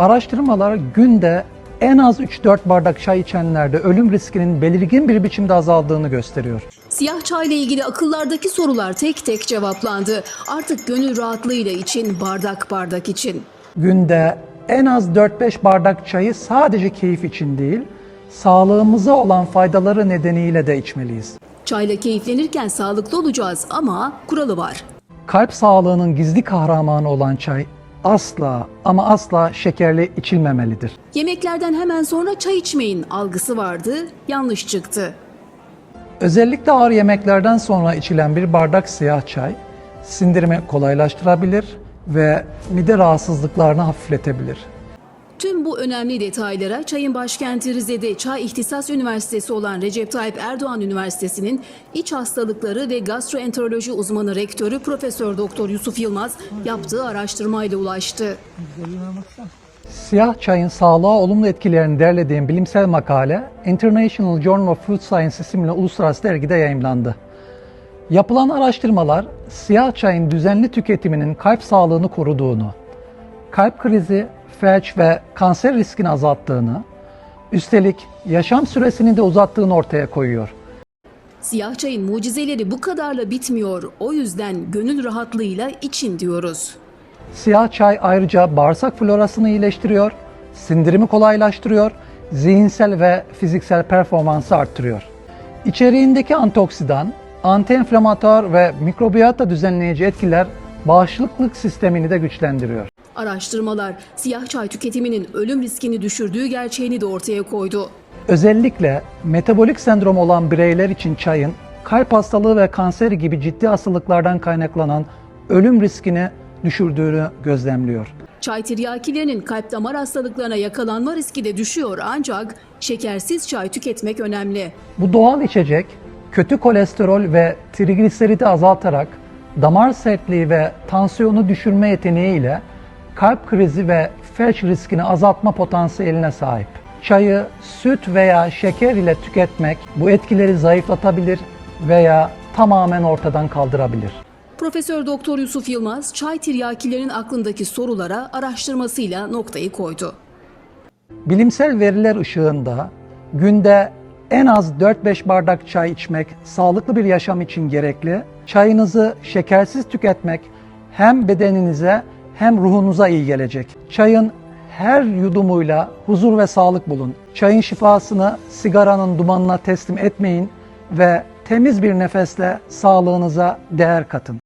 Araştırmalar günde en az 3-4 bardak çay içenlerde ölüm riskinin belirgin bir biçimde azaldığını gösteriyor. Siyah çayla ilgili akıllardaki sorular tek tek cevaplandı. Artık gönül rahatlığıyla için bardak bardak için. Günde en az 4-5 bardak çayı sadece keyif için değil, sağlığımıza olan faydaları nedeniyle de içmeliyiz. Çayla keyiflenirken sağlıklı olacağız ama kuralı var. Kalp sağlığının gizli kahramanı olan çay asla ama asla şekerli içilmemelidir. Yemeklerden hemen sonra çay içmeyin algısı vardı, yanlış çıktı. Özellikle ağır yemeklerden sonra içilen bir bardak siyah çay sindirimi kolaylaştırabilir ve mide rahatsızlıklarını hafifletebilir. Tüm bu önemli detaylara çayın başkenti Rize'de Çay İhtisas Üniversitesi olan Recep Tayyip Erdoğan Üniversitesi'nin İç Hastalıkları ve Gastroenteroloji uzmanı rektörü Profesör Doktor Yusuf Yılmaz yaptığı araştırmayla ulaştı. Siyah çayın sağlığa olumlu etkilerini derlediğim bilimsel makale International Journal of Food Science isimli uluslararası dergide yayımlandı. Yapılan araştırmalar siyah çayın düzenli tüketiminin kalp sağlığını koruduğunu, kalp krizi, felç ve kanser riskini azalttığını, üstelik yaşam süresini de uzattığını ortaya koyuyor. Siyah çayın mucizeleri bu kadarla bitmiyor. O yüzden gönül rahatlığıyla için diyoruz. Siyah çay ayrıca bağırsak florasını iyileştiriyor, sindirimi kolaylaştırıyor, zihinsel ve fiziksel performansı arttırıyor. İçeriğindeki antioksidan, antiinflamatuar ve mikrobiyata düzenleyici etkiler bağışıklık sistemini de güçlendiriyor. Araştırmalar siyah çay tüketiminin ölüm riskini düşürdüğü gerçeğini de ortaya koydu. Özellikle metabolik sendrom olan bireyler için çayın kalp hastalığı ve kanseri gibi ciddi hastalıklardan kaynaklanan ölüm riskini düşürdüğünü gözlemliyor. Çay tiryakilerinin kalp damar hastalıklarına yakalanma riski de düşüyor ancak şekersiz çay tüketmek önemli. Bu doğal içecek kötü kolesterol ve trigliseridi azaltarak damar sertliği ve tansiyonu düşürme yeteneğiyle kalp krizi ve felç riskini azaltma potansiyeline sahip. Çayı süt veya şeker ile tüketmek bu etkileri zayıflatabilir veya tamamen ortadan kaldırabilir. Profesör Doktor Yusuf Yılmaz çay tiryakilerin aklındaki sorulara araştırmasıyla noktayı koydu. Bilimsel veriler ışığında günde en az 4-5 bardak çay içmek sağlıklı bir yaşam için gerekli. Çayınızı şekersiz tüketmek hem bedeninize hem ruhunuza iyi gelecek. Çayın her yudumuyla huzur ve sağlık bulun. Çayın şifasını sigaranın dumanına teslim etmeyin ve temiz bir nefesle sağlığınıza değer katın.